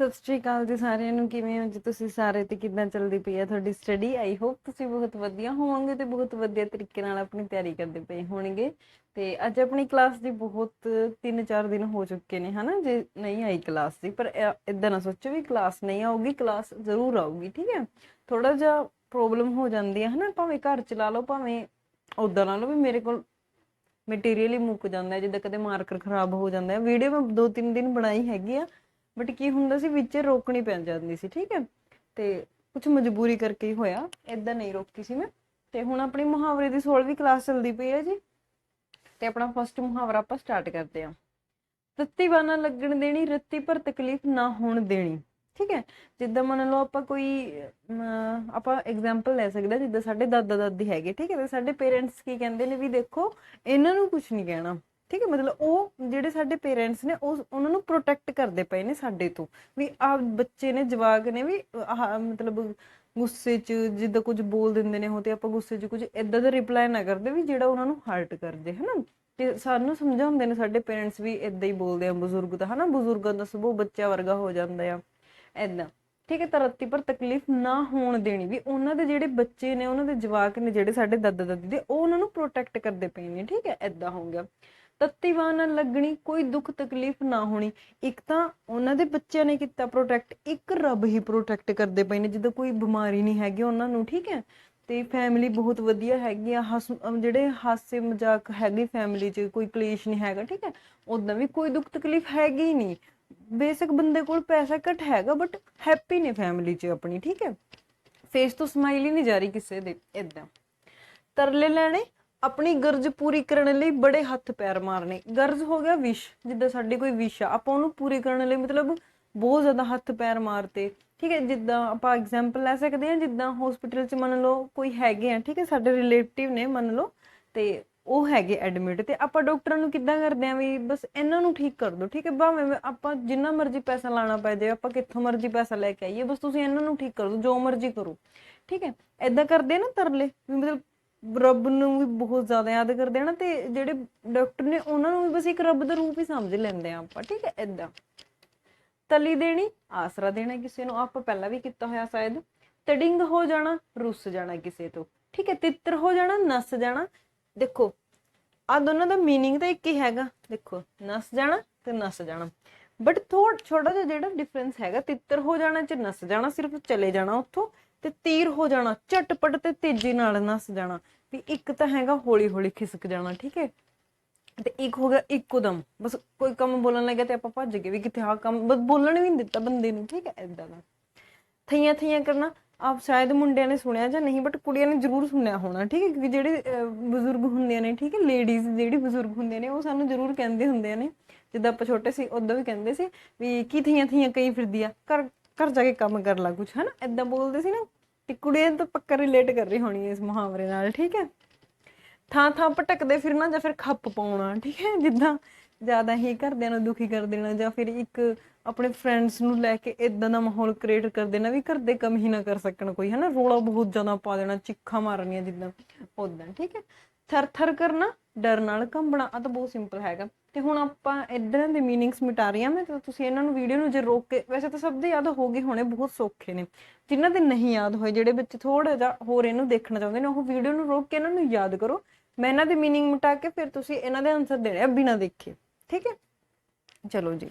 ਸਤਿ ਸ਼੍ਰੀ ਅਕਾਲ ਜੀ ਸਾਰਿਆਂ ਨੂੰ, ਕਿਵੇਂ ਹੋ ਜੀ ਤੁਸੀਂ? ਸਾਰੇ ਤੇ ਕਿੱਦਾਂ ਚੱਲਦੀ ਪਈ ਹੈ ਤੁਹਾਡੀ ਸਟੱਡੀ ਆਈ ਹੋਪ ਤੁਸੀਂ ਬਹੁਤ ਵਧੀਆ ਹੋਵੋਗੇ ਤੇ ਬਹੁਤ ਵਧੀਆ ਤਰੀਕੇ ਨਾਲ ਆਪਣੀ ਤਿਆਰੀ ਕਰਦੇ ਪਏ ਹੋਣਗੇ। ਤੇ ਅੱਜ ਆਪਣੀ ਕਲਾਸ ਦੀ ਬਹੁਤ 3-4 ਦਿਨ ਹੋ ਚੁੱਕੇ ਨੇ, ਹਨਾ? ਜੇ ਨਹੀਂ ਆਈ ਕਲਾਸ ਦੀ, ਪਰ ਇਦਾਂ ਨਾ ਸੋਚੋ ਵੀ ਕਲਾਸ ਨਹੀਂ ਆਊਗੀ ਕਲਾਸ ਜ਼ਰੂਰ ਆਊਗੀ, ਠੀਕ ਹੈ? ਥੋੜਾ ਜਿਹਾ ਪ੍ਰੋਬਲਮ ਹੋ ਜਾਂਦੀ ਹੈ ਹਨਾ? ਭਾਵੇਂ ਘਰ ਚਲਾ ਲਓ, ਭਾਵੇਂ ਉਦਾਂ ਲਾ ਲਓ ਵੀ ਮੇਰੇ ਕੋਲ ਮਟੀਰੀਅਲ ਹੀ ਮੁੱਕ ਜਾਂਦਾ ਹੈ, ਜਿੱਦਾਂ ਕਦੇ ਮਾਰਕਰ ਖਰਾਬ ਹੋ ਜਾਂਦਾ ਵੀਡੀਓ ਮੈਂ ਦੋ ਤਿੰਨ ਦਿਨ ਬਣਾਈ ਹੈਗੀ ਆ ਬਟ ਕੀ ਹੁੰਦਾ ਸੀ, ਵਿੱਚ ਰੋਕਣੀ ਪੈ ਜਾਂਦੀ ਸੀ, ਠੀਕ ਹੈ? ਤੇ ਕੁਝ ਮਜਬੂਰੀ ਕਰਕੇ ਹੀ ਹੋਇਆ। ਇਦਾਂ ਨਹੀਂ ਰੋਕੀ ਸੀ ਮੈਂ। ਤੇ ਹੁਣ ਆਪਣੀ ਮੁਹਾਵਰੇ ਦੀ 16ਵੀਂ ਕਲਾਸ ਚੱਲਦੀ ਪਈ ਹੈ ਜੀ। ਤੇ ਆਪਣਾ ਫਸਟ ਮੁਹਾਵਰਾ ਆਪਾਂ ਸਟਾਰਟ ਕਰਦੇ ਹਾਂ। ਰੱਤੀ ਬਾਨਾ ਲੱਗਣ ਦੇਣੀ, ਰੱਤੀ ਪਰ ਤਕਲੀਫ ਨਾ ਹੋਣ ਦੇਣੀ, ਠੀਕ ਹੈ? ਜਿੱਦਾਂ ਮੰਨ ਲਓ ਆਪਾਂ ਕੋਈ ਆਪਾਂ ਐਗਜ਼ਾਮਪਲ ਲੈ ਸਕਦੇ ਜਿੱਦਾਂ ਸਾਡੇ ਦਾਦਾ ਦਾਦੀ ਹੈਗੇ, ਠੀਕ ਹੈ? ਤੇ ਸਾਡੇ ਪੇਰੈਂਟਸ ਕੀ ਕਹਿੰਦੇ ਨੇ ਵੀ ਦੇਖੋ, ਇਹਨਾਂ ਨੂੰ ਕੁਝ ਨਹੀਂ ਕਹਿਣਾ। ਠੀਕ ਹੈ, ਮਤਲਬ ਉਹ ਜਿਹੜੇ ਸਾਡੇ ਪੇਰੈਂਟਸ ਨੇ, ਉਹ ਉਹਨਾਂ ਨੂੰ ਪ੍ਰੋਟੈਕਟ ਕਰਦੇ ਪਏ ਨੇ ਸਾਡੇ ਤੋਂ। ਵੀ ਆ ਬੱਚੇ ਨੇ, ਜਵਾਕ ਨੇ ਵੀ ਆਹ ਮਤਲਬ ਗੁੱਸੇ 'ਚ ਜਿੱਦਾਂ ਕੁਝ ਬੋਲ ਦਿੰਦੇ ਨੇ, ਉਹ ਤੇ ਆਪਾਂ ਗੁੱਸੇ 'ਚ ਕੁਝ ਇਦਾਂ ਦਾ ਰਿਪਲਾਈ ਨਾ ਕਰਦੇ ਵੀ ਜਿਹੜਾ ਉਹਨਾਂ ਨੂੰ ਹਰਟ ਕਰਦੇ, ਹਨਾ? ਤੇ ਸਾਨੂੰ ਸਮਝਾਉਂਦੇ ਨੇ ਸਾਡੇ ਪੇਰੈਂਟਸ ਵੀ ਇਦਾਂ ਹੀ ਬੋਲਦੇ ਆ, ਬਜ਼ੁਰਗ ਤਾਂ, ਹਨਾ? ਬਜ਼ੁਰਗਾਂ ਦਾ ਸੁਭਾਅ ਬੱਚਾ ਵਰਗਾ ਹੋ ਜਾਂਦਾ ਆ ਇਦਾਂ ਠੀਕ ਹੈ ਤਰੱਤੀ ਪਰ ਤਕਲੀਫ ਨਾ ਹੋਣ ਦੇਣੀ ਵੀ ਉਹਨਾਂ ਦੇ ਜਿਹੜੇ ਬੱਚੇ ਨੇ, ਉਹਨਾਂ ਦੇ ਜਵਾਕ ਨੇ, ਜਿਹੜੇ ਸਾਡੇ ਦਾਦਾ ਦਾਦੀ ਦੇ, ਉਹ ਉਹਨਾਂ ਨੂੰ ਪ੍ਰੋਟੈਕਟ ਕਰਦੇ ਪਏ ਨੇ, ਠੀਕ ਹੈ? ਇਦਾਂ ਹੋ ਗਿਆ। ਤੱਤੀ ਨਾ ਲੱਗਣੀ, ਕੋਈ ਦੁੱਖ ਤਕਲੀਫ ਨਾ ਹੋਣੀ। ਇੱਕ ਤਾਂ ਉਹਨਾਂ ਦੇ ਬੱਚਿਆਂ ਨੇ ਕੀਤਾ ਪ੍ਰੋਟੈਕਟ ਇੱਕ ਰੱਬ ਹੀ ਪ੍ਰੋਟੈਕਟ ਕਰਦੇ ਪਏ ਨੇ, ਜਦੋਂ ਕੋਈ ਬਿਮਾਰੀ ਨਹੀਂ ਹੈਗੀ ਉਹਨਾਂ ਨੂੰ, ਠੀਕ ਹੈ? ਤੇ ਫੈਮਿਲੀ ਬਹੁਤ ਵਧੀਆ ਹੈਗੀ ਆ ਜਿਹੜੇ ਹਾਸੇ ਮਜ਼ਾਕ ਹੈਗੇ ਫੈਮਿਲੀ 'ਚ, ਕੋਈ ਕਲੇਸ਼ ਨਹੀਂ ਹੈਗਾ, ਠੀਕ ਹੈ? ਉਦਾਂ ਵੀ ਕੋਈ ਦੁੱਖ ਤਕਲੀਫ ਹੈਗੀ ਨਹੀਂ। ਬੇਸਿਕ ਬੰਦੇ ਕੋਲ ਪੈਸਾ ਘੱਟ ਹੈਗਾ ਬਟ ਹੈਪੀ ਨੇ ਫੈਮਿਲੀ 'ਚ ਆਪਣੀ, ਠੀਕ ਹੈ? ਫੇਸ ਤੋਂ ਸਮਾਈਲ ਹੀ ਨਹੀਂ ਜਾ ਰਹੀ ਕਿਸੇ ਦੇ ਇਦਾਂ ਤਰਲੇ ਲੈਣੇ ਆਪਣੀ ਗਰਜ ਪੂਰੀ ਕਰਨ ਲਈ ਬੜੇ ਹੱਥ ਪੈਰ ਮਾਰਨੇ। ਗਰਜ ਹੋ ਗਿਆ ਵਿਸ਼, ਜਿੱਦਾਂ ਸਾਡੀ ਕੋਈ ਵਿਸ਼ ਆ। ਆਪਾਂ ਉਹਨੂੰ ਪੂਰੀ ਕਰਨ ਲਈ ਮਤਲਬ ਬਹੁਤ ਜ਼ਿਆਦਾ ਹੱਥ ਪੈਰ ਮਾਰਤੇ। ਠੀਕ ਹੈ, ਜਿੱਦਾਂ ਆਪਾਂ ਐਗਜ਼ਾਮਪਲ ਲੈ ਸਕਦੇ ਹਾਂ, ਜਿੱਦਾਂ ਹਸਪੀਟਲ 'ਚ ਮੰਨ ਲਓ ਕੋਈ ਹੈਗੇ ਆ, ਠੀਕ ਹੈ, ਸਾਡੇ ਰਿਲੇਟਿਵ ਨੇ ਮੰਨ ਲਓ, ਤੇ ਉਹ ਹੈਗੇ ਐਡਮਿਟ ਤੇ ਆਪਾਂ ਡਾਕਟਰਾਂ ਨੂੰ ਕਿੱਦਾਂ ਕਰਦੇ ਆ ਵੀ ਬਸ ਇਹਨਾਂ ਨੂੰ ਠੀਕ ਕਰ ਦਿਓ, ਠੀਕ ਹੈ, ਭਾਵੇਂ ਆਪਾਂ ਜਿੰਨਾ ਮਰਜ਼ੀ ਪੈਸਾ ਲਾਣਾ ਪੈ ਜਾਵੇ ਆਪਾਂ ਕਿੱਥੋਂ ਮਰਜ਼ੀ ਪੈਸਾ ਲੈ ਕੇ ਆਈਏ, ਬਸ ਤੁਸੀਂ ਇਹਨਾਂ ਨੂੰ ਠੀਕ ਕਰ ਦਿਓ, ਜੋ ਮਰਜ਼ੀ ਕਰੋ। ਠੀਕ ਹੈ ਐਦਾਂ ਕਰਦੇ ਨਾ ਤਰਲੇ, ਵੀ ਮਤਲਬ ਰੱਬ ਨੂੰ ਵੀ ਬਹੁਤ ਜ਼ਿਆਦਾ ਯਾਦ ਕਰਦੇ ਆ ਨਾ ਤੇ ਜਿਹੜੇ ਡਾਕਟਰ ਨੇ ਉਹਨਾਂ ਨੂੰ ਵੀ ਬਸ ਇੱਕ ਰੱਬ ਦਾ ਰੂਪ ਹੀ ਸਮਝ ਲੈਂਦੇ ਆ ਆਪਾਂ ਠੀਕ ਹੈ ਐਦਾਂ ਤਲੀ ਦੇਣੀ ਆਸਰਾ ਦੇਣਾ ਕਿਸੇ ਨੂੰ ਆਪਾਂ ਪਹਿਲਾਂ ਵੀ ਕੀਤਾ ਹੋਇਆ ਸ਼ਾਇਦ ਤੜਿੰਗ ਹੋ ਜਾਣਾ ਰੁੱਸ ਜਾਣਾ ਕਿਸੇ ਤੋਂ ਠੀਕ ਹੈ ਤਿੱਤਰ ਹੋ ਜਾਣਾ ਨਸ ਜਾਣਾ ਦੇਖੋ ਆ ਦੋਨਾਂ ਦਾ मीनिंग ਤਾਂ ਇੱਕ ਹੀ ਹੈਗਾ ਦੇਖੋ ਨਸ ਜਾਣਾ ਤੇ ਨਸ ਜਾਣਾ ਬਟ ਥੋੜਾ ਛੋਟਾ ਜਿਹਾ ਜਿਹੜਾ ਡਿਫਰੈਂਸ ਹੈਗਾ ਤਿੱਤਰ ਹੋ ਜਾਣਾ ਚ ਨਸ ਜਾਣਾ ਸਿਰਫ ਚਲੇ ਜਾਣਾ ਉੱਥੋਂ ਤੇ ਤੀਰ ਹੋ ਜਾਣਾ ਝਟਪਟ ਤੇ ਤੇਜ਼ੀ ਨਾਲ ਨਸ ਜਾਣਾ ਵੀ ਇੱਕ ਤਾਂ ਹੈਗਾ ਹੌਲੀ ਹੌਲੀ ਖਿਸਕ ਜਾਣਾ, ਠੀਕ ਹੈ? ਤੇ ਇੱਕ ਹੋ ਗਿਆ ਇੱਕੋਦਮ। ਬਸ ਕੋਈ ਕੰਮ ਬੋਲਣ ਲੱਗਿਆ ਤੇ ਆਪਾਂ ਭੱਜ ਗਏ ਵੀ ਕਿਤੇ ਆ ਕੰਮ, ਬਸ ਬੋਲਣ ਵੀ ਨਹੀਂ ਦਿੱਤਾ ਬੰਦੇ ਨੂੰ, ਠੀਕ ਹੈ? ਐਦਾਂ ਦਾ। ਥਈਆਂ ਥਈਆਂ ਕਰਨਾ, ਆਪ ਸ਼ਾਇਦ ਮੁੰਡਿਆਂ ਨੇ ਸੁਣਿਆ ਜਾਂ ਨਹੀਂ ਬਟ ਕੁੜੀਆਂ ਨੇ ਜ਼ਰੂਰ ਸੁਣਿਆ ਹੋਣਾ, ਠੀਕ ਹੈ? ਕਿਉਂਕਿ ਜਿਹੜੇ ਬਜ਼ੁਰਗ ਹੁੰਦੇ ਨੇ, ਠੀਕ ਹੈ? ਲੇਡੀਜ਼ ਜਿਹੜੀ ਬਜ਼ੁਰਗ ਹੁੰਦੇ ਨੇ, ਉਹ ਸਾਨੂੰ ਜ਼ਰੂਰ ਕਹਿੰਦੇ ਹੁੰਦੇ ਨੇ। ਜਿੱਦਾਂ ਆਪਾਂ ਛੋਟੇ ਸੀ, ਉਦੋਂ ਵੀ ਕਹਿੰਦੇ ਸੀ ਵੀ ਕੀ ਥਈਆਂ ਥਈਆਂ ਕਈ ਫਿਰਦੀ ਆ? ਘਰ ਘਰ ਜਾ ਕੇ ਕੰਮ ਕਰ ਲਾ ਕੁਛ, ਹਨਾ? ਐਦਾਂ ਬੋਲਦੇ ਸੀ ਨਾ ਤੇ ਕੁੜੀਆਂ ਤਾਂ ਪੱਕਾ ਰਿਲੇਟ ਕਰ ਰਹੀ ਹੋਣੀ ਇਸ ਮੁਹਾਵਰੇ ਨਾਲ, ਠੀਕ ਹੈ? ਥਾਂ ਥਾਂ ਭਟਕਦੇ ਫਿਰਨਾ ਜਾਂ ਫਿਰ ਖੱਪ ਪਾਉਣਾ, ਠੀਕ ਹੈ? ਜਿੱਦਾਂ ਜ਼ਿਆਦਾ ਹੀ ਘਰਦਿਆਂ ਨੂੰ ਦੁਖੀ ਕਰ ਦੇਣਾ ਜਾਂ ਫਿਰ ਇੱਕ ਆਪਣੇ ਫਰੈਂਡਸ ਨੂੰ ਲੈ ਕੇ ਇਦਾਂ ਦਾ ਮਾਹੌਲ ਕ੍ਰੀਏਟ ਕਰ ਦੇਣਾ ਵੀ ਘਰ ਦੇ ਕੰਮ ਹੀ ਨਾ ਕਰ ਸਕਣ ਕੋਈ, ਹਨਾ? ਰੋਲਾ ਬਹੁਤ ਜ਼ਿਆਦਾ ਪਾ ਦੇਣਾ, ਚਿੱਖਾਂ ਮਾਰਨੀਆਂ ਜਿੱਦਾਂ ਉਦਾਂ ਠੀਕ ਹੈ? ਥਰ ਕਰਨਾ, ਡਰ ਨਾਲ ਕੰਬਣਾ ਆ ਤਾਂ ਬਹੁਤ ਸਿੰਪਲ ਹੈਗਾ। ਤੇ ਹੁਣ ਆਪਾਂ ਇਦਾਂ ਦੇ ਮੀਨਿੰਗਸ ਮਿਟਾ ਰਹੀਆਂ ਮੈਂ, ਤਾਂ ਤੁਸੀਂ ਇਹਨਾਂ ਨੂੰ ਵੀਡੀਓ ਨੂੰ ਜੇ ਰੋਕ ਕੇ, ਵੈਸੇ ਤਾਂ ਸਭ ਦੇ ਯਾਦ ਹੋ ਗਏ ਹੋਣੇ, ਬਹੁਤ ਸੌਖੇ ਨੇ। ਜਿਨ੍ਹਾਂ ਦੇ ਨਹੀਂ ਯਾਦ ਹੋਏ, ਜਿਹੜੇ ਬੱਚੇ ਥੋੜਾ ਜਿਹਾ ਹੋਰ ਇਹਨੂੰ ਦੇਖਣਾ ਚਾਹੁੰਦੇ ਨੇ, ਉਹ ਵੀਡੀਓ ਨੂੰ ਰੋਕ ਕੇ ਇਹਨਾਂ ਨੂੰ ਯਾਦ ਕਰੋ। ਮੈਂ ਇਹਨਾਂ ਦੇ ਮੀਨਿੰਗ ਮਿਟਾ ਕੇ ਫਿਰ ਤੁਸੀਂ ਇਹਨਾਂ ਦੇ ਆਨਸਰ ਦੇਣੇ ਆ ਬਿਨਾਂ ਦੇਖੇ। ਠੀਕ ਹੈ? ਚਲੋ ਜੀ।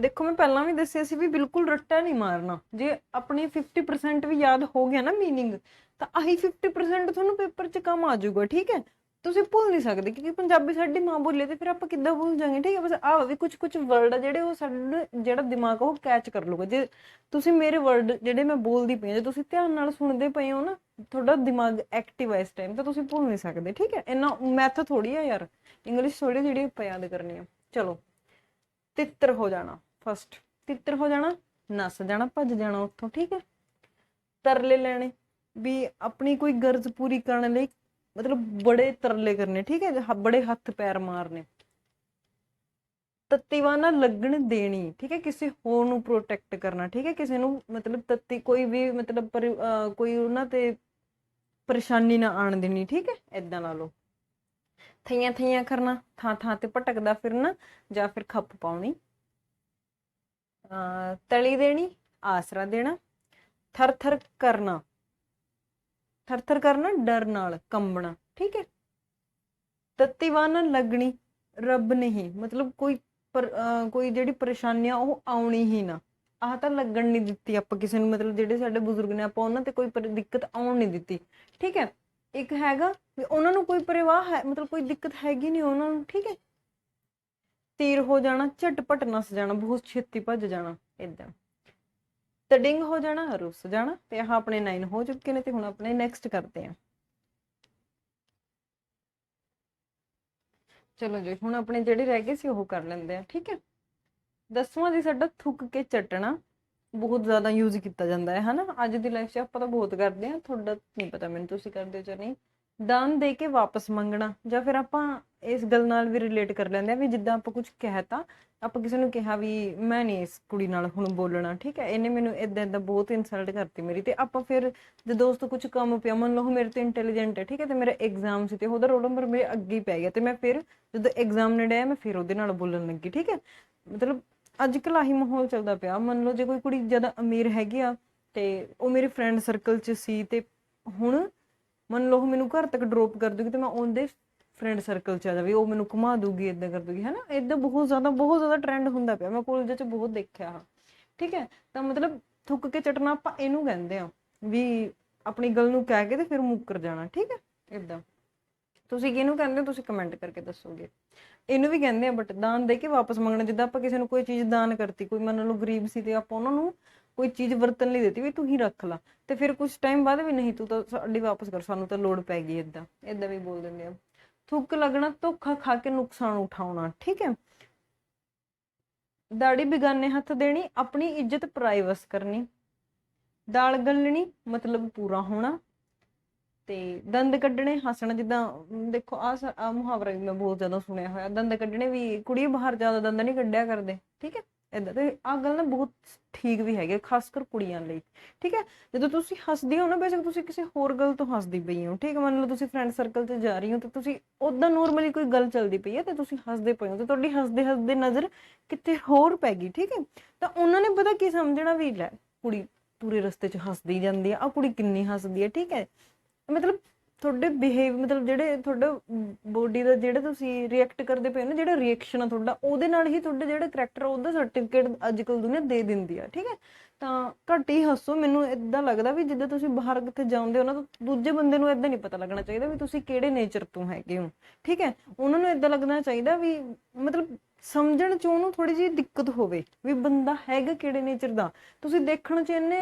ਦੇਖੋ ਮੈਂ ਪਹਿਲਾਂ ਵੀ ਦੱਸਿਆ ਸੀ ਵੀ ਬਿਲਕੁਲ ਰੱਟਾ ਨਹੀਂ ਮਾਰਨਾ ਜੇ ਆਪਣੀ 50% ਵੀ ਯਾਦ ਹੋ ਗਿਆ ਨਾ मीनिंग ਤਾਂ ਆਹੀ 50% ਤੁਹਾਨੂੰ ਪੇਪਰ 'ਚ ਕੰਮ ਆ ਜਾਊਗਾ ਠੀਕ ਹੈ ਤੁਸੀਂ ਭੁੱਲ ਨਹੀਂ ਸਕਦੇ ਕਿਉਂਕਿ ਪੰਜਾਬੀ ਸਾਡੀ ਮਾਂ ਬੋਲੀ ਹੈ ਤੇ ਫਿਰ ਆਪਾਂ ਕਿੱਦਾਂ ਭੁੱਲ ਜਾਾਂਗੇ ਠੀਕ ਹੈ ਬਸ ਆਹ ਵੀ ਕੁਝ ਕੁਝ ਵਰਡ ਆ ਜਿਹੜੇ ਉਹ ਸਾਡੇ ਜਿਹੜਾ ਦਿਮਾਗ ਆ ਉਹ ਕੈਚ ਕਰ ਲੂਗਾ ਜੇ ਤੁਸੀਂ ਮੇਰੇ ਵਰਡ ਜਿਹੜੇ ਮੈਂ ਬੋਲਦੀ ਪਈ ਹਾਂ ਜੇ ਤੁਸੀਂ ਧਿਆਨ ਨਾਲ ਸੁਣਦੇ ਪਏ ਹੋ ਨਾ ਤੁਹਾਡਾ ਦਿਮਾਗ ਐਕਟਿਵ ਹੈ ਇਸ ਟਾਈਮ ਤਾਂ ਤੁਸੀਂ ਭੁੱਲ ਨਹੀਂ ਸਕਦੇ ਠੀਕ ਹੈ ਇੰਨਾ ਮੈਥ ਥੋੜੀ ਆ ਯਾਰ ਇੰਗਲਿਸ਼ ਥੋੜੀ ਜਿਹੜੀ ਆਪਾਂ ਯਾਦ ਕਰਨੀ ਆ ਚਲੋ ਤਿੱਤਰ ਹੋ ਜਾਣਾ ਫਸਟ ਤਿੱਤਰ ਹੋ ਜਾਣਾ, ਨਸ ਜਾਣਾ, ਭੱਜ ਜਾਣਾ ਉੱਥੋਂ, ਠੀਕ ਹੈ? ਤਰਲੇ ਲੈਣੇ, ਵੀ ਆਪਣੀ ਕੋਈ ਗਰਜ਼ ਪੂਰੀ ਕਰਨ ਲਈ ਮਤਲਬ ਬੜੇ ਤਰਲੇ ਕਰਨੇ, ਠੀਕ ਹੈ? ਬੜੇ ਹੱਥ ਪੈਰ ਮਾਰਨੇ। ਤੱਤੀਵਾ ਲੱਗਣ ਦੇਣੀ, ਠੀਕ ਹੈ? ਕਿਸੇ ਹੋਰ ਨੂੰ ਪ੍ਰੋਟੈਕਟ ਕਰਨਾ, ਠੀਕ ਹੈ? ਕਿਸੇ ਨੂੰ ਮਤਲਬ ਤੱਤੀ ਕੋਈ ਵੀ ਮਤਲਬ ਕੋਈ ਉਹਨਾਂ ਤੇ ਪਰੇਸ਼ਾਨੀ ਨਾ ਆਣ ਦੇਣੀ, ਠੀਕ ਹੈ? ਇਦਾਂ ਲਾ ਲਓ। ਥਈਆਂ ਥਈਆਂ ਕਰਨਾ ਥਾਂ ਥਾਂ ਤੇ ਭਟਕਦਾ ਫਿਰਨਾ ਜਾਂ ਫਿਰ ਖੱਪ ਪਾਉਣੀ। ਤਲੀ ਦੇਣੀ, ਆਸਰਾ ਦੇਣਾ ਥਰ ਥਰ ਕਰਨਾ। ਥਰ ਥਰ ਕਰਨਾ, ਡਰ ਨਾਲ ਕੰਬਣਾ, ਠੀਕ ਹੈ? ਤੱਤੀਵਾ ਨਾ ਲੱਗਣੀ, ਰੱਬ ਨਹੀਂ ਮਤਲਬ ਕੋਈ ਪਰ ਕੋਈ ਜਿਹੜੀ ਪਰੇਸ਼ਾਨੀ ਆ, ਉਹ ਆਉਣੀ ਹੀ ਨਾ। ਆਹ ਤਾਂ ਲੱਗਣ ਨਹੀਂ ਦਿੱਤੀ ਆਪਾਂ ਕਿਸੇ ਨੂੰ, ਮਤਲਬ ਜਿਹੜੇ ਸਾਡੇ ਬਜ਼ੁਰਗ ਨੇ, ਆਪਾਂ ਉਹਨਾਂ ਤੇ ਕੋਈ ਦਿੱਕਤ ਆਉਣ ਨਹੀਂ ਦਿੱਤੀ, ਠੀਕ ਹੈ? ਇੱਕ ਹੈਗਾ ਵੀ ਉਹਨਾਂ ਨੂੰ ਕੋਈ ਪਰਵਾਹ ਹੈ, ਮਤਲਬ ਕੋਈ ਦਿੱਕਤ ਹੈਗੀ ਨਹੀਂ ਉਹਨਾਂ ਨੂੰ, ਠੀਕ ਹੈ? ਤੀਰ ਹੋ ਜਾਣਾ ਝਟਪਟ ਨਸ ਜਾਣਾ ਬਹੁਤ ਛੇਤੀ ਭੱਜ ਜਾਣਾ ਇਦਾਂ ਤਡਿੰਗ ਹੋ ਜਾਣਾ, ਰੁੱਸ ਜਾਣਾ, ਤੇ ਆਹ ਆਪਣੇ 9 ਹੋ ਚੁੱਕੇ ਨੇ ਤੇ ਹੁਣ ਆਪਣੇ ਨੈਕਸਟ ਕਰਦੇ ਆ। ਚਲੋ ਜੀ, ਹੁਣ ਆਪਣੇ ਜਿਹੜੇ ਰਹਿ ਗਏ ਸੀ ਉਹ ਕਰ ਲੈਂਦੇ ਆ, ਠੀਕ ਹੈ? ਦਸਵਾਂ ਦੀ ਸਾਡਾ ਥੁੱਕ ਕੇ ਚਟਣਾ, ਬਹੁਤ ਜ਼ਿਆਦਾ ਯੂਜ਼ ਕੀਤਾ ਜਾਂਦਾ ਹੈ, ਹਨਾ? ਅੱਜ ਦੀ ਲਾਈਫ 'ਚ ਆਪਾਂ ਤਾਂ ਬਹੁਤ ਕਰਦੇ ਆ, ਤੁਹਾਡਾ ਨਹੀਂ ਪਤਾ ਮੈਨੂੰ ਤੁਸੀਂ ਕਰਦੇ ਹੋ ਜਾਂ ਨਹੀਂ। ਦਾਨ ਦੇ ਕੇ ਵਾਪਸ ਮੰਗਣਾ ਜਾਂ ਫਿਰ ਆਪਾਂ ਇਸ ਗੱਲ ਨਾਲ ਵੀ ਰਿਲੇਟ ਕਰ ਲੈਂਦੇ ਆ ਵੀ ਜਿੱਦਾਂ ਆਪਾਂ ਕੁਝ ਕਹਿਤਾ, ਆਪਾਂ ਕਿਸੇ ਨੂੰ ਕਿਹਾ ਵੀ ਮੈਂ ਨਹੀਂ ਇਸ ਕੁੜੀ ਨਾਲ ਹੁਣ ਬੋਲਣਾ, ਠੀਕ ਹੈ? ਇਹਨੇ ਮੈਨੂੰ ਇਦਾਂ ਇਦਾਂ ਬਹੁਤ ਇਨਸਲਟ ਕਰਤੀ ਮੇਰੀ ਤੇ ਆਪਾਂ ਫਿਰ ਜੇ ਦੋਸਤ ਕੁਝ ਕੰਮ ਪਿਆ, ਮੰਨ ਲਓ ਮੇਰੇ ਤੋਂ ਇੰਟੈਲੀਜੈਂਟ ਹੈ, ਠੀਕ ਹੈ? ਤੇ ਮੇਰਾ ਐਗਜ਼ਾਮ ਸੀ ਤੇ ਉਹਦਾ ਰੋਲ ਨੰਬਰ ਮੇਰੇ ਅੱਗੇ ਪੈ ਗਿਆ ਤੇ ਮੈਂ ਫਿਰ ਜਦੋਂ ਐਗਜ਼ਾਮ ਨੇੜੇ ਆਇਆ ਮੈਂ ਫਿਰ ਉਹਦੇ ਨਾਲ ਬੋਲਣ ਲੱਗੀ, ਠੀਕ ਹੈ? ਮਤਲਬ ਅੱਜ ਕੱਲ੍ਹ ਆਹੀ ਮਾਹੌਲ ਚੱਲਦਾ ਪਿਆ, ਮੰਨ ਲਓ ਜੇ ਕੋਈ ਕੁੜੀ ਜ਼ਿਆਦਾ ਅਮੀਰ ਹੈਗੀ ਆ ਤੇ ਉਹ ਮੇਰੇ ਫਰੈਂਡ ਸਰਕਲ 'ਚ ਸੀ ਤੇ ਹੁਣ ਮੰਨ ਲਓ ਉਹ ਮੈਨੂੰ ਘਰ ਤੱਕ ਡ੍ਰੌਪ ਕਰ ਦੂਗੀ ਤੇ ਮੈਂ ਉਹਦੇ ਫਰੈਂਡ ਸਰਕਲ 'ਚ ਆ ਜਾਵੇ ਉਹ ਮੈਨੂੰ ਘੁਮਾ ਦੂਗੀ ਇਦਾਂ ਕਰ ਦੂਗੀ, ਹੈਨਾ? ਇਦਾਂ ਬਹੁਤ ਜ਼ਿਆਦਾ ਬਹੁਤ ਜ਼ਿਆਦਾ ਟ੍ਰੈਂਡ ਹੁੰਦਾ ਪਿਆ, ਮੈਂ ਕਾਲਜ 'ਚ ਬਹੁਤ ਦੇਖਿਆ ਠੀਕ ਹੈ? ਤਾਂ ਮਤਲਬ ਥੁੱਕ ਕੇ ਚਟਣਾ ਆਪਾਂ ਇਹਨੂੰ ਕਹਿੰਦੇ ਆ ਵੀ ਆਪਣੀ ਗੱਲ ਨੂੰ ਕਹਿ ਕੇ ਤੇ ਫਿਰ ਮੁੱਕਰ ਜਾਣਾ, ਠੀਕ ਹੈ? ਇਦਾਂ ਤੁਸੀਂ ਕਿਹਨੂੰ ਕਹਿੰਦੇ ਹੋ, ਤੁਸੀਂ ਕਮੈਂਟ ਕਰਕੇ ਦੱਸੋਗੇ। ਇਹਨੂੰ ਵੀ ਕਹਿੰਦੇ ਆ ਬਟ ਦਾਨ ਦੇ ਕੇ ਵਾਪਸ ਮੰਗਣਾ, ਜਿੱਦਾਂ ਆਪਾਂ ਕਿਸੇ ਨੂੰ ਕੋਈ ਚੀਜ਼ ਦਾਨ ਕਰਤੀ, ਕੋਈ ਮੰਨ ਲਓ ਗਰੀਬ ਸੀ ਤੇ ਆਪਾਂ ਉਹਨਾਂ ਨੂੰ ਕੋਈ ਚੀਜ਼ ਵਰਤਣ ਲਈ ਦਿੱਤੀ ਵੀ ਤੂੰ ਹੀ ਰੱਖ ਲਾ। ਤੇ ਫਿਰ ਕੁਝ ਟਾਈਮ ਬਾਅਦ ਵੀ ਨਹੀਂ, ਤੂੰ ਤਾਂ ਸਾਡੀ ਵਾਪਸ ਕਰ, ਸਾਨੂੰ ਤਾਂ ਲੋੜ ਪੈ ਗਈ ਇਦਾਂ ਇਦਾਂ ਵੀ ਬੋਲ ਦਿੰਦੇ ਆ। ਥੁੱਕ ਲੱਗਣਾ, ਧੋਖਾ ਖਾ ਕੇ ਨੁਕਸਾਨ ਉਠਾਉਣਾ, ਠੀਕ ਹੈ? ਦਾੜੀ ਬਿਗਾਨੇ ਹੱਥ ਦੇਣੀ, ਆਪਣੀ ਇੱਜ਼ਤ ਪ੍ਰਾਈਵਸ ਕਰਨੀ। ਦਾਲ ਗਲਣੀ, ਮਤਲਬ ਪੂਰਾ ਹੋਣਾ। ਤੇ ਦੰਦ ਕੱਢਣੇ, ਹੱਸਣਾ, ਜਿੱਦਾਂ ਦੇਖੋ ਆ ਆ ਮੁਹਾਵਰਾ ਵੀ ਮੈਂ ਬਹੁਤ ਜ਼ਿਆਦਾ ਸੁਣਿਆ ਹੋਇਆ। ਦੰਦ ਕੱਢਣੇ ਵੀ ਕੁੜੀ ਬਾਹਰ ਜ਼ਿਆਦਾ ਦੰਦ ਨਹੀਂ ਕੱਢਿਆ ਕਰਦੇ, ਠੀਕ ਹੈ? ਇਦਾਂ ਤੇ ਆ ਗੱਲ ਨਾ ਬਹੁਤ ਠੀਕ ਵੀ ਹੈਗੀ ਖਾਸ ਕਰ ਕੁੜੀਆਂ ਲਈ, ਠੀਕ ਹੈ? ਜਦੋਂ ਤੁਸੀਂ ਹੱਸਦੀ ਹੋ ਨਾ, ਬੇਸ਼ੱਕ ਤੁਸੀਂ ਕਿਸੇ ਹੋਰ ਗੱਲ ਤੋਂ ਹੱਸਦੀ ਪਈ ਹੋ, ਠੀਕ ਹੈ? ਮੰਨ ਲਓ ਤੁਸੀਂ ਫਰੈਂਡ ਸਰਕਲ 'ਚ ਜਾ ਰਹੀ ਹੋ, ਤੇ ਤੁਸੀਂ ਉਦਾਂ ਨੋਰਮਲੀ ਕੋਈ ਗੱਲ ਚੱਲਦੀ ਪਈ ਹੈ, ਤੇ ਤੁਸੀਂ ਹੱਸਦੇ ਪਏ ਹੋ, ਤੇ ਤੁਹਾਡੀ ਹੱਸਦੇ ਹੱਸਦੇ ਨਜ਼ਰ ਕਿਤੇ ਹੋਰ ਪੈ ਗਈ, ਠੀਕ ਹੈ? ਤਾਂ ਉਹਨਾਂ ਨੇ ਪਤਾ ਕੀ ਸਮਝਣਾ ਵੀ ਲੈ, ਕੁੜੀ ਪੂਰੇ ਰਸਤੇ 'ਚ ਹੱਸਦੀ ਜਾਂਦੀ ਆ ਆ ਕੁੜੀ ਕਿੰਨੀ ਹੱਸਦੀ ਆ, ਠੀਕ ਹੈ? ਮਤਲਬ ਤੁਹਾਡੇ ਬਿਹੇਵ ਮਤਲਬ ਜਿਹੜੇ ਤੁਹਾਡਾ ਬੋਡੀ ਦਾ ਜਿਹੜਾ ਤੁਸੀਂ ਰਿਐਕਟ ਕਰਦੇ ਪਏ ਹੋ ਨਾ, ਜਿਹੜਾ ਰਿਐਕਸ਼ਨ ਆ ਤੁਹਾਡਾ, ਉਹਦੇ ਨਾਲ ਹੀ ਤੁਹਾਡਾ ਜਿਹੜਾ ਕਰੈਕਟਰ ਉਹਦਾ ਸਰਟੀਫਿਕੇਟ ਅੱਜ ਦੁਨੀਆ ਦੇ ਦਿੰਦੀ ਆ, ਠੀਕ ਹੈ? ਤਾਂ ਘੱਟ ਹੀ ਹੱਸੋ, ਮੈਨੂੰ ਇਦਾਂ ਲੱਗਦਾ ਵੀ ਜਿੱਦਾਂ ਤੁਸੀਂ ਬਾਹਰ ਕਿਤੇ ਜਾਂਦੇ ਹੋ ਨਾ, ਤਾਂ ਦੂਜੇ ਬੰਦੇ ਨੂੰ ਇਦਾਂ ਨਹੀਂ ਪਤਾ ਲੱਗਣਾ ਚਾਹੀਦਾ ਵੀ ਤੁਸੀਂ ਕਿਹੜੇ ਨੇਚਰ ਤੋਂ ਹੈਗੇ ਹੋ, ਠੀਕ ਹੈ? ਉਹਨਾਂ ਨੂੰ ਇਦਾਂ ਲੱਗਣਾ ਚਾਹੀਦਾ ਵੀ ਮਤਲਬ ਸਮਝਣ ਚ ਉਹਨੂੰ ਥੋੜੀ ਜਿਹੀ ਦਿੱਕਤ ਹੋਵੇ ਵੀ ਬੰਦਾ ਹੈਗਾ ਕਿਹੜੇ ਨੇਚਰ ਦਾ। ਤੁਸੀਂ ਦੇਖਣ ਚ ਇੰਨੇ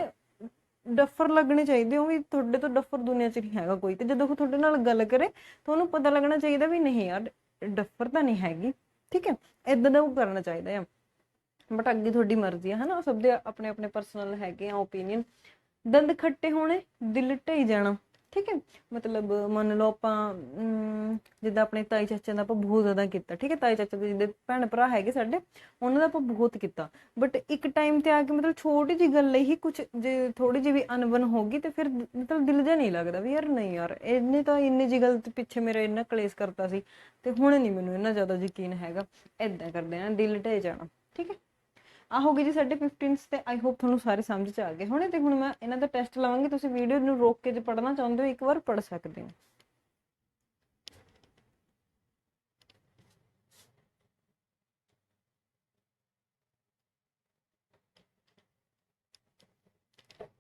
ਡੱਫਰ ਲੱਗਣੇ ਚਾਹੀਦੇ ਹੋ ਵੀ ਤੁਹਾਡੇ ਤੋਂ ਡੱਫਰ ਦੁਨੀਆ 'ਚ ਨਹੀਂ ਹੈਗਾ ਕੋਈ। ਤੇ ਜਦੋਂ ਉਹ ਤੁਹਾਡੇ ਨਾਲ ਗੱਲ ਕਰੇ ਤੁਹਾਨੂੰ ਪਤਾ ਲੱਗਣਾ ਚਾਹੀਦਾ ਵੀ ਨਹੀਂ ਯਾਰ, ਡੱਫਰ ਤਾਂ ਨਹੀਂ ਹੈਗੀ। ਠੀਕ ਹੈ? ਇਦਾਂ ਦਾ ਉਹ ਕਰਨਾ ਚਾਹੀਦਾ ਆ। ਬਟ ਅੱਗੇ ਤੁਹਾਡੀ ਮਰਜ਼ੀ ਆ, ਹਨਾ? ਸਭ ਦੇ ਆਪਣੇ ਆਪਣੇ ਪਰਸਨਲ ਹੈਗੇ ਆ ਓਪੀਨੀਅਨ ਦੰਦ ਖੱਟੇ ਹੋਣੇ, ਦਿਲ ਢਈ ਜਾਣਾ। ਠੀਕ ਹੈ? ਮਤਲਬ ਮੰਨ ਲਓ ਆਪਾਂ ਅਮ, ਜਿੱਦਾਂ ਆਪਣੇ ਤਾਈ ਚਾਚਿਆਂ ਦਾ ਆਪਾਂ ਬਹੁਤ ਜ਼ਿਆਦਾ ਕੀਤਾ ਠੀਕ ਹੈ? ਤਾਈ ਚਾਚੇ ਦੇ ਜਿਹਦੇ ਭੈਣ ਭਰਾ ਹੈਗੇ ਸਾਡੇ ਉਹਨਾਂ ਦਾ ਆਪਾਂ ਬਹੁਤ ਕੀਤਾ। ਬਟ ਇੱਕ ਟਾਈਮ ਤੇ ਆ ਕੇ ਮਤਲਬ ਛੋਟੀ ਜੀ ਗੱਲ ਲਈ ਹੀ ਕੁਝ ਜੇ ਥੋੜੀ ਜਿਹੀ ਵੀ ਅਨਬਨ ਹੋ ਗਈ ਤੇ ਫਿਰ ਮਤਲਬ ਦਿਲ ਜਿਹਾ ਨਹੀਂ ਲੱਗਦਾ ਵੀ ਯਾਰ ਨਹੀਂ ਯਾਰ ਇਹਨੇ ਤਾਂ ਇੰਨੀ ਜੀ ਗੱਲ ਪਿੱਛੇ ਮੇਰਾ ਇੰਨਾ ਕਲੇਸ਼ ਕਰਤਾ ਸੀ ਤੇ ਹੁਣ ਨਹੀਂ ਮੈਨੂੰ ਇੰਨਾ ਜ਼ਿਆਦਾ ਯਕੀਨ ਹੈਗਾ। ਐਦਾਂ ਕਰਦੇ ਆ ਦਿਲ ਢਹਿ ਜਾਣਾ ਠੀਕ ਹੈ? ਆ ਹੋ ਗਈ ਜੀ ਸਾਡੇ 15th ਤੇ ਆਈ ਹੋਪ ਤੁਹਾਨੂੰ ਸਾਰੇ ਸਮਝ ਚ ਆ ਗਏ ਹੋਣੇ ਤੇ ਹੁਣ ਮੈਂ ਇਹਨਾਂ ਦਾ ਟੈਸਟ ਲਵਾਂਗੀ, ਤੁਸੀਂ ਵੀਡੀਓ ਨੂੰ ਰੋਕ ਕੇ ਜੇ ਪੜ੍ਹਨਾ ਚਾਹੁੰਦੇ ਹੋ, ਇੱਕ ਵਾਰ ਪੜ੍ਹ ਸਕਦੇ ਹੋ।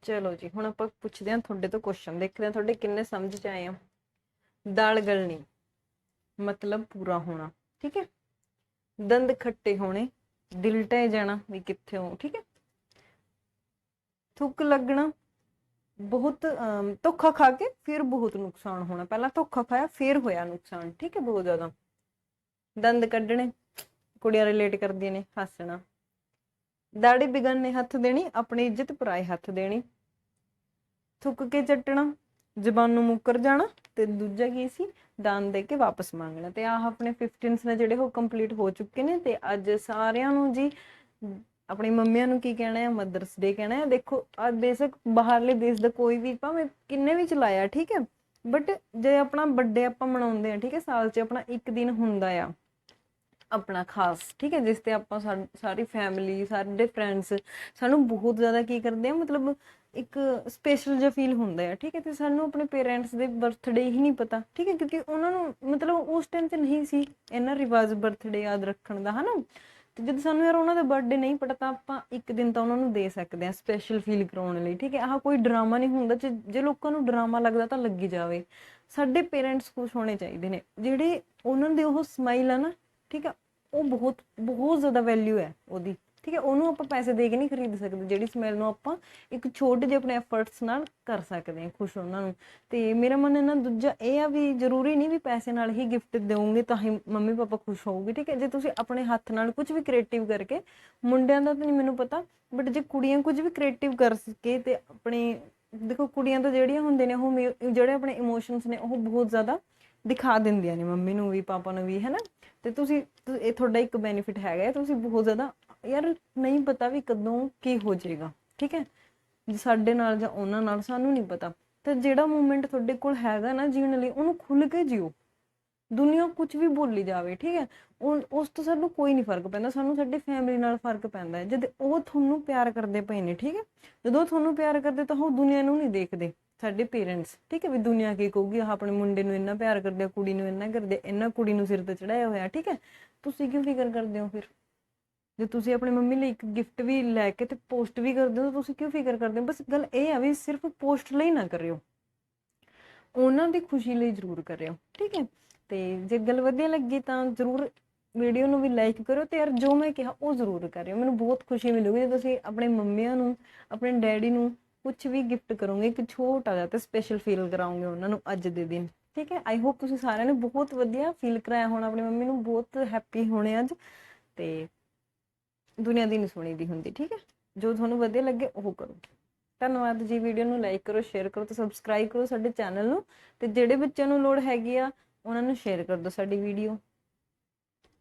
ਚਲੋ ਜੀ, ਹੁਣ ਆਪਾਂ ਪੁੱਛਦੇ ਹਾਂ ਤੁਹਾਡੇ ਤੋਂ ਕੁਐਸਚਨ ਦੇਖਦੇ ਹਾਂ ਤੁਹਾਡੇ ਕਿੰਨੇ ਸਮਝ ਚ ਆਏ ਆ। ਦਾਲ ਗਲਣੀ, ਮਤਲਬ ਪੂਰਾ ਹੋਣਾ, ਠੀਕ ਹੈ? ਦੰਦ ਖੱਟੇ ਹੋਣੇ ਦਿਲ ਟਹਿ ਜਾਣਾ ਵੀ ਕਿੱਥੇ ਹੋ, ਠੀਕ ਹੈ? ਥੁੱਕ ਲੱਗਣਾ, ਬਹੁਤ ਧੋਖਾ ਖਾ ਕੇ ਫਿਰ ਬਹੁਤ ਨੁਕਸਾਨ ਹੋਣਾ। ਪਹਿਲਾਂ ਧੋਖਾ ਖਾਇਆ, ਫਿਰ ਹੋਇਆ ਨੁਕਸਾਨ, ਠੀਕ ਹੈ ਬਹੁਤ ਜ਼ਿਆਦਾ। ਦੰਦ ਕੱਢਣੇ, ਕੁੜੀਆਂ ਰਿਲੇਟ ਕਰਦੀਆਂ ਨੇ, ਹੱਸਣਾ। ਦਾੜੀ ਬਿਗਨ ਨੇ ਹੱਥ ਦੇਣੀ, ਆਪਣੀ ਇੱਜ਼ਤ ਪਰਾਏ ਹੱਥ ਦੇਣੀ। ਥੁੱਕ ਕੇ ਚੱਟਣਾ ਜ਼ਬਾਨ ਨੂੰ ਮੁੱਕਰ ਜਾਣਾ ਤੇ ਦੂਜਾ ਕੀ ਸੀ? ਦਾਨ ਦੇ ਕੇ ਵਾਪਸ ਮੰਗਣਾ। ਤੇ ਆਹ ਆਪਣੇ 15th ਨੇ ਜਿਹੜੇ ਉਹ ਕੰਪਲੀਟ ਹੋ ਚੁੱਕੇ ਨੇ ਤੇ ਅੱਜ ਸਾਰਿਆਂ ਨੂੰ ਜੀ, ਆਪਣੀ ਮੰਮੀਆਂ ਨੂੰ ਕੀ ਕਹਿਣਾ ਹੈ ਮਦਰਸ ਡੇ ਕਹਿਣਾ ਹੈ ਦੇਖੋ, ਆ ਬੇਸ਼ੱਕ ਬਾਹਰਲੇ ਦੇਸ਼ ਦਾ ਕੋਈ ਵੀ ਭਾਵੇਂ ਕਿੰਨੇ ਵੀ ਚਲਾਇਆ, ਠੀਕ ਹੈ? ਬਟ ਜੇ ਆਪਣਾ ਬਰਥਡੇ ਆਪਾਂ ਮਨਾਉਂਦੇ ਆ, ਠੀਕ ਹੈ? ਸਾਲ 'ਚ ਆਪਣਾ ਇੱਕ ਦਿਨ ਹੁੰਦਾ ਆ, ਆਪਣਾ ਖਾਸ, ਠੀਕ ਹੈ? ਜਿਸ ਤੇ ਆਪਾਂ ਸਾਰੀ ਫੈਮਿਲੀ ਸਾਡੇ ਫਰੈਂਡਸ ਸਾਨੂੰ ਬਹੁਤ ਜ਼ਿਆਦਾ ਕੀ ਕਰਦੇ ਆ? ਮਤਲਬ ਇੱਕ ਸਪੈਸ਼ਲ ਜਿਹਾ ਫੀਲ ਹੁੰਦਾ ਹੈ ਠੀਕ ਹੈ? ਤੇ ਸਾਨੂੰ ਆਪਣੇ ਪੇਰੈਂਟਸ ਦੇ ਬਰਥਡੇ ਹੀ ਨਹੀਂ ਪਤਾ, ਠੀਕ ਹੈ? ਕਿਉਂਕਿ ਉਹਨਾਂ ਨੂੰ ਮਤਲਬ ਉਸ ਟਾਈਮ ਤੇ ਨਹੀਂ ਸੀ ਇਹਨਾਂ ਰਿਵਾਜ ਬਰਥਡੇ ਯਾਦ ਰੱਖਣ ਦਾ, ਹਨਾ? ਤੇ ਜਦ ਸਾਨੂੰ ਯਾਰ ਉਹਨਾਂ ਦਾ ਬਰਥਡੇ ਨਹੀਂ ਪਤਾ, ਤਾਂ ਆਪਾਂ ਇੱਕ ਦਿਨ ਤਾਂ ਉਹਨਾਂ ਨੂੰ ਦੇ ਸਕਦੇ ਆ ਸਪੈਸ਼ਲ ਫੀਲ ਕਰਾਉਣ ਲਈ, ਠੀਕ ਹੈ? ਆਹ ਕੋਈ ਡਰਾਮਾ ਨਹੀਂ ਹੁੰਦਾ, ਜੇ ਲੋਕਾਂ ਨੂੰ ਡਰਾਮਾ ਲੱਗਦਾ ਤਾਂ ਲੱਗੀ ਜਾਵੇ। ਸਾਡੇ ਪੇਰੈਂਟਸ ਖੁਸ਼ ਹੋਣੇ ਚਾਹੀਦੇ ਨੇ। ਜਿਹੜੇ ਉਹਨਾਂ ਦੇ ਉਹ ਸਮਾਈਲ ਆ ਨਾ, ਠੀਕ ਆ ਉਹ ਬਹੁਤ ਬਹੁਤ ਜ਼ਿਆਦਾ ਵੈਲਿਊ ਹੈ ਉਹਦੀ। ਠੀਕ ਹੈ, ਉਹਨੂੰ ਆਪਾਂ ਪੈਸੇ ਦੇ ਕੇ ਨਹੀਂ ਖਰੀਦ ਸਕਦੇ, ਜਿਹੜੀ ਸਮੈਲ ਨੂੰ ਆਪਾਂ ਇੱਕ ਛੋਟੇ ਜਿਹੇ ਆਪਣੇ ਐਫਰਟਸ ਨਾਲ ਕਰ ਸਕਦੇ ਹਾਂ ਖੁਸ਼ ਉਹਨਾਂ ਨੂੰ। ਤੇ ਮੇਰਾ ਮੰਨਣਾ ਦੂਜਾ ਇਹ ਆ ਵੀ ਜ਼ਰੂਰੀ ਨਹੀਂ ਵੀ ਪੈਸੇ ਨਾਲ ਹੀ ਗਿਫਟ ਦੇਵੋਗੇ ਤਾਂ ਹੀ ਮੰਮੀ ਪਾਪਾ ਖੁਸ਼ ਹੋਊਗੇ, ਠੀਕ ਹੈ। ਜੇ ਤੁਸੀਂ ਆਪਣੇ ਹੱਥ ਨਾਲ ਕੁਝ ਵੀ ਕ੍ਰੀਏਟਿਵ ਕਰਕੇ, ਮੁੰਡਿਆਂ ਦਾ ਤਾਂ ਨਹੀਂ ਮੈਨੂੰ ਪਤਾ ਬਟ ਜੇ ਕੁੜੀਆਂ ਕੁਝ ਵੀ ਕ੍ਰੀਏਟਿਵ ਕਰ ਸਕੇ ਤੇ ਆਪਣੇ, ਦੇਖੋ ਕੁੜੀਆਂ ਤਾਂ ਜਿਹੜੀਆਂ ਹੁੰਦੇ ਨੇ, ਉਹ ਜਿਹੜੇ ਆਪਣੇ ਇਮੋਸ਼ਨਸ ਨੇ, ਉਹ ਬਹੁਤ ਜ਼ਿਆਦਾ ਦਿਖਾ ਦਿੰਦੀਆਂ ਨੇ ਮੰਮੀ ਨੂੰ ਵੀ, ਪਾਪਾ ਨੂੰ ਵੀ ਹੈਨਾ ਤੇ ਤੁਸੀਂ ਇਹ ਤੁਹਾਡਾ ਇੱਕ ਬੈਨੀਫਿਟ ਹੈਗਾ ਤੁਸੀਂ ਬਹੁਤ ਜ਼ਿਆਦਾ ਯਾਰ ਨਹੀਂ ਪਤਾ ਵੀ ਕਦੋਂ ਕੀ ਹੋ ਜਾਏਗਾ ਠੀਕ ਹੈ? ਸਾਡੇ ਨਾਲ ਜਾਂ ਉਹਨਾਂ ਨਾਲ ਸਾਨੂੰ ਨਹੀਂ ਪਤਾ। ਤੇ ਜਿਹੜਾ ਮੂਮੈਂਟ ਤੁਹਾਡੇ ਕੋਲ ਹੈਗਾ ਨਾ ਜੀਣ ਲਈ ਉਹਨੂੰ ਖੁੱਲ ਕੇ ਜਿਓ। ਦੁਨੀਆ ਕੁਝ ਵੀ ਬੋਲੀ ਜਾਵੇ ਠੀਕ ਹੈ? ਉਹ ਉਸ ਤੋਂ ਸਾਨੂੰ ਕੋਈ ਨਹੀਂ ਫ਼ਰਕ ਪੈਂਦਾ ਸਾਨੂੰ ਸਾਡੀ ਫੈਮਿਲੀ ਨਾਲ ਫ਼ਰਕ ਪੈਂਦਾ ਹੈ। ਜਦ ਉਹ ਤੁਹਾਨੂੰ ਪਿਆਰ ਕਰਦੇ ਪਏ ਨੇ ਠੀਕ ਹੈ? ਜਦੋਂ ਤੁਹਾਨੂੰ ਪਿਆਰ ਕਰਦੇ ਤਾਂ ਉਹ ਦੁਨੀਆ ਨੂੰ ਨਹੀਂ ਦੇਖਦੇ ਸਾਡੇ ਪੇਰੈਂਟਸ ਠੀਕ ਹੈ? ਵੀ ਦੁਨੀਆ ਕੀ ਕਹੂਗੀ? ਆਹ ਆਪਣੇ ਮੁੰਡੇ ਨੂੰ ਇੰਨਾ ਪਿਆਰ ਕਰਦੇ ਆ ਕੁੜੀ ਨੂੰ ਇੰਨਾ ਕਰਦੇ ਆ, ਇੰਨਾ ਕੁੜੀ ਨੂੰ ਸਿਰ ਤੇ ਚੜਾਇਆ ਹੋਇਆ ਠੀਕ ਹੈ? ਤੁਸੀਂ ਕਿਉਂ ਫਿਕਰ ਕਰਦੇ ਹੋ ਫਿਰ? ਜੇ ਤੁਸੀਂ ਆਪਣੀ ਮੰਮੀ ਲਈ ਇੱਕ ਗਿਫਟ ਵੀ ਲੈ ਕੇ ਤੇ ਪੋਸਟ ਵੀ ਕਰਦੇ ਹੋ ਤੁਸੀਂ ਕਿਉਂ ਫਿਕਰ ਕਰਦੇ ਹੋ? ਬਸ ਗੱਲ ਇਹ ਆ ਵੀ ਸਿਰਫ ਪੋਸਟ ਲਈ ਨਾ ਕਰਿਓ। ਉਹਨਾਂ ਦੀ ਖੁਸ਼ੀ ਲਈ ਜ਼ਰੂਰ ਕਰਿਓ, ਠੀਕ ਹੈ? ਤੇ ਜੇ ਗੱਲ ਵਧੀਆ ਲੱਗੀ ਤਾਂ ਜ਼ਰੂਰ ਵੀਡੀਓ ਨੂੰ ਵੀ ਲਾਈਕ ਕਰੋ ਤੇ ਯਾਰ ਜੋ ਮੈਂ ਕਿਹਾ ਉਹ ਜ਼ਰੂਰ ਕਰਿਓ। ਮੈਨੂੰ ਬਹੁਤ ਖੁਸ਼ੀ ਮਿਲੂਗੀ ਜੇ ਤੁਸੀਂ ਆਪਣੇ ਮੰਮੀਆਂ ਨੂੰ, ਆਪਣੇ ਡੈਡੀ ਨੂੰ ਕੁਝ ਵੀ ਗਿਫਟ ਕਰੋਗੇ, ਇੱਕ ਛੋਟਾ ਜਿਹਾ ਤੇ ਸਪੈਸ਼ਲ ਫੀਲ ਕਰਾਉਂਗੇ ਉਹਨਾਂ ਨੂੰ ਅੱਜ ਦੇ ਦਿਨ, ਠੀਕ ਹੈ? ਆਈ ਹੋਪ ਤੁਸੀਂ ਸਾਰਿਆਂ ਨੇ ਬਹੁਤ ਵਧੀਆ ਫੀਲ ਕਰਾਇਆ ਹੋਣਾ, ਆਪਣੀ ਮੰਮੀ ਨੂੰ ਬਹੁਤ ਹੈਪੀ ਹੋਣੇ ਅੱਜ ਤੇ ਦੁਨੀਆ ਦੀ ਨਹੀਂ ਸੁਣੀ ਦੀ ਹੁੰਦੀ, ਠੀਕ ਹੈ? ਜੋ ਤੁਹਾਨੂੰ ਵਧੀਆ ਲੱਗੇ ਉਹ ਕਰੋ। ਧੰਨਵਾਦ ਜੀ ਵੀਡੀਓ ਨੂੰ ਲਾਈਕ ਕਰੋ ਸ਼ੇਅਰ ਕਰੋ ਤੇ ਸਬਸਕ੍ਰਾਈਬ ਕਰੋ ਸਾਡੇ ਚੈਨਲ ਨੂੰ ਤੇ ਜਿਹੜੇ ਬੱਚਿਆਂ ਨੂੰ ਲੋੜ ਹੈਗੀ ਆ, ਉਹਨਾਂ ਨੂੰ ਸ਼ੇਅਰ ਕਰ ਦਿਓ ਸਾਡੀ ਵੀਡੀਓ